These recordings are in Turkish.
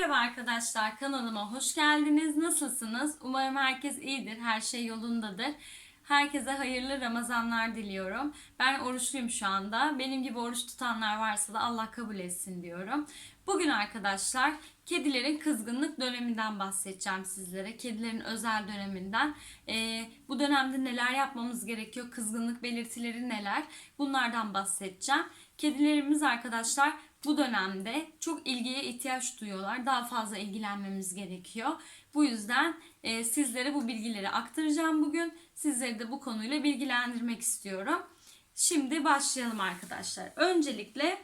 Merhaba arkadaşlar kanalıma hoş geldiniz. Nasılsınız? Umarım herkes iyidir, her şey yolundadır. Herkese hayırlı Ramazanlar diliyorum. Ben oruçluyum şu anda. Benim gibi oruç tutanlar varsa da Allah kabul etsin diyorum. Bugün arkadaşlar kedilerin kızgınlık döneminden bahsedeceğim sizlere. Kedilerin özel döneminden. Ee, bu dönemde neler yapmamız gerekiyor? Kızgınlık belirtileri neler? Bunlardan bahsedeceğim. Kedilerimiz arkadaşlar bu dönemde çok ilgiye ihtiyaç duyuyorlar. Daha fazla ilgilenmemiz gerekiyor. Bu yüzden e, sizlere bu bilgileri aktaracağım bugün. Sizleri de bu konuyla bilgilendirmek istiyorum. Şimdi başlayalım arkadaşlar. Öncelikle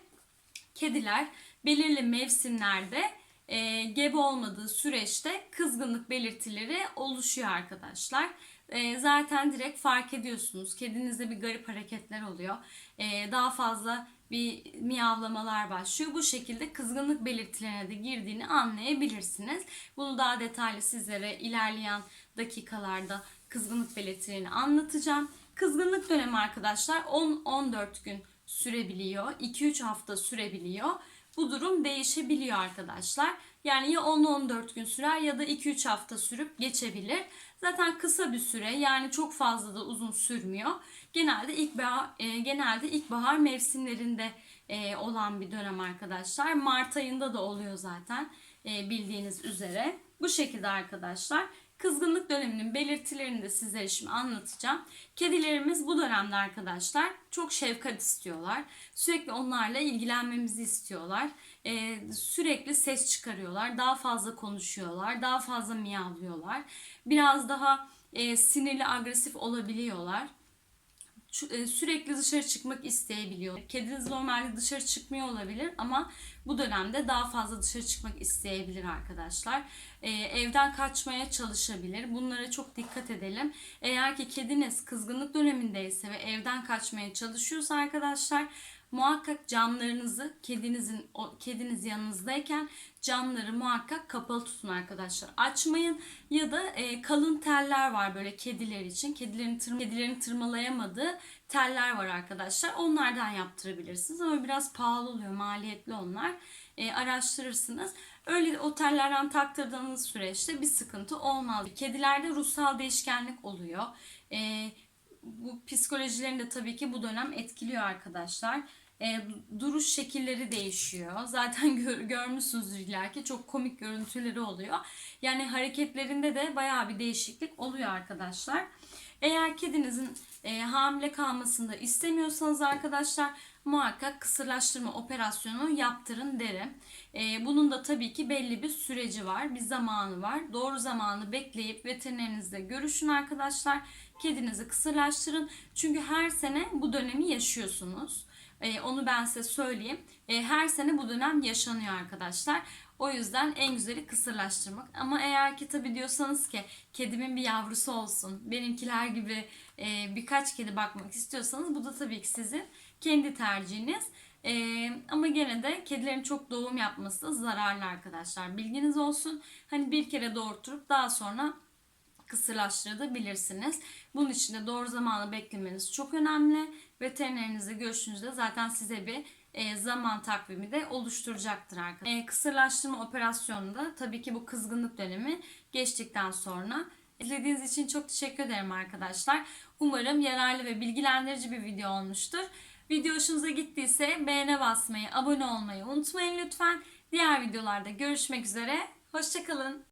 kediler belirli mevsimlerde e, gebe olmadığı süreçte kızgınlık belirtileri oluşuyor arkadaşlar. E, zaten direkt fark ediyorsunuz. Kedinizde bir garip hareketler oluyor. E, daha fazla bir miyavlamalar başlıyor. Bu şekilde kızgınlık belirtilerine de girdiğini anlayabilirsiniz. Bunu daha detaylı sizlere ilerleyen dakikalarda kızgınlık belirtilerini anlatacağım. Kızgınlık dönemi arkadaşlar 10-14 gün sürebiliyor. 2-3 hafta sürebiliyor. Bu durum değişebiliyor arkadaşlar. Yani ya 10-14 gün sürer ya da 2-3 hafta sürüp geçebilir. Zaten kısa bir süre yani çok fazla da uzun sürmüyor. Genelde ilkbahar, e, genelde ilkbahar mevsimlerinde e, olan bir dönem arkadaşlar. Mart ayında da oluyor zaten e, bildiğiniz üzere. Bu şekilde arkadaşlar. Kızgınlık döneminin belirtilerini de sizlere şimdi anlatacağım. Kedilerimiz bu dönemde arkadaşlar çok şefkat istiyorlar. Sürekli onlarla ilgilenmemizi istiyorlar. Ee, sürekli ses çıkarıyorlar. Daha fazla konuşuyorlar. Daha fazla miyavlıyorlar. Biraz daha e, sinirli agresif olabiliyorlar sürekli dışarı çıkmak isteyebiliyor. Kediniz normalde dışarı çıkmıyor olabilir ama bu dönemde daha fazla dışarı çıkmak isteyebilir arkadaşlar. Ee, evden kaçmaya çalışabilir. Bunlara çok dikkat edelim. Eğer ki kediniz kızgınlık dönemindeyse ve evden kaçmaya çalışıyorsa arkadaşlar muhakkak camlarınızı kedinizin o kediniz yanınızdayken camları muhakkak kapalı tutun arkadaşlar. Açmayın ya da e, kalın teller var böyle kediler için. Kedilerin tırm kedilerin tırmalayamadığı teller var arkadaşlar. Onlardan yaptırabilirsiniz ama biraz pahalı oluyor, maliyetli onlar. E, araştırırsınız. Öyle otellerden taktırdığınız süreçte bir sıkıntı olmaz. Kedilerde ruhsal değişkenlik oluyor. E, bu psikolojilerini de tabii ki bu dönem etkiliyor arkadaşlar. E, duruş şekilleri değişiyor. Zaten gör, görmüşsünüzdür illaki çok komik görüntüleri oluyor. Yani hareketlerinde de bayağı bir değişiklik oluyor arkadaşlar. Eğer kedinizin e, hamile kalmasını da istemiyorsanız arkadaşlar muhakkak kısırlaştırma operasyonu yaptırın derim. E, bunun da tabii ki belli bir süreci var, bir zamanı var. Doğru zamanı bekleyip veterinerinizle görüşün arkadaşlar. Kedinizi kısırlaştırın. Çünkü her sene bu dönemi yaşıyorsunuz. E, onu ben size söyleyeyim. E, her sene bu dönem yaşanıyor arkadaşlar. O yüzden en güzeli kısırlaştırmak. Ama eğer ki tabi diyorsanız ki kedimin bir yavrusu olsun, benimkiler gibi e, birkaç kedi bakmak istiyorsanız bu da tabii ki sizin kendi tercihiniz. Ee, ama gene de kedilerin çok doğum yapması da zararlı arkadaşlar. Bilginiz olsun. Hani bir kere doğurtup daha sonra kısırlaştırabilirsiniz. Bunun için de doğru zamanı beklemeniz çok önemli. Veterinerinizle görüşünüzde zaten size bir e, zaman takvimi de oluşturacaktır arkadaşlar. E, kısırlaştırma operasyonunda tabii ki bu kızgınlık dönemi geçtikten sonra İzlediğiniz için çok teşekkür ederim arkadaşlar. Umarım yararlı ve bilgilendirici bir video olmuştur. Video hoşunuza gittiyse beğene basmayı, abone olmayı unutmayın lütfen. Diğer videolarda görüşmek üzere. Hoşçakalın.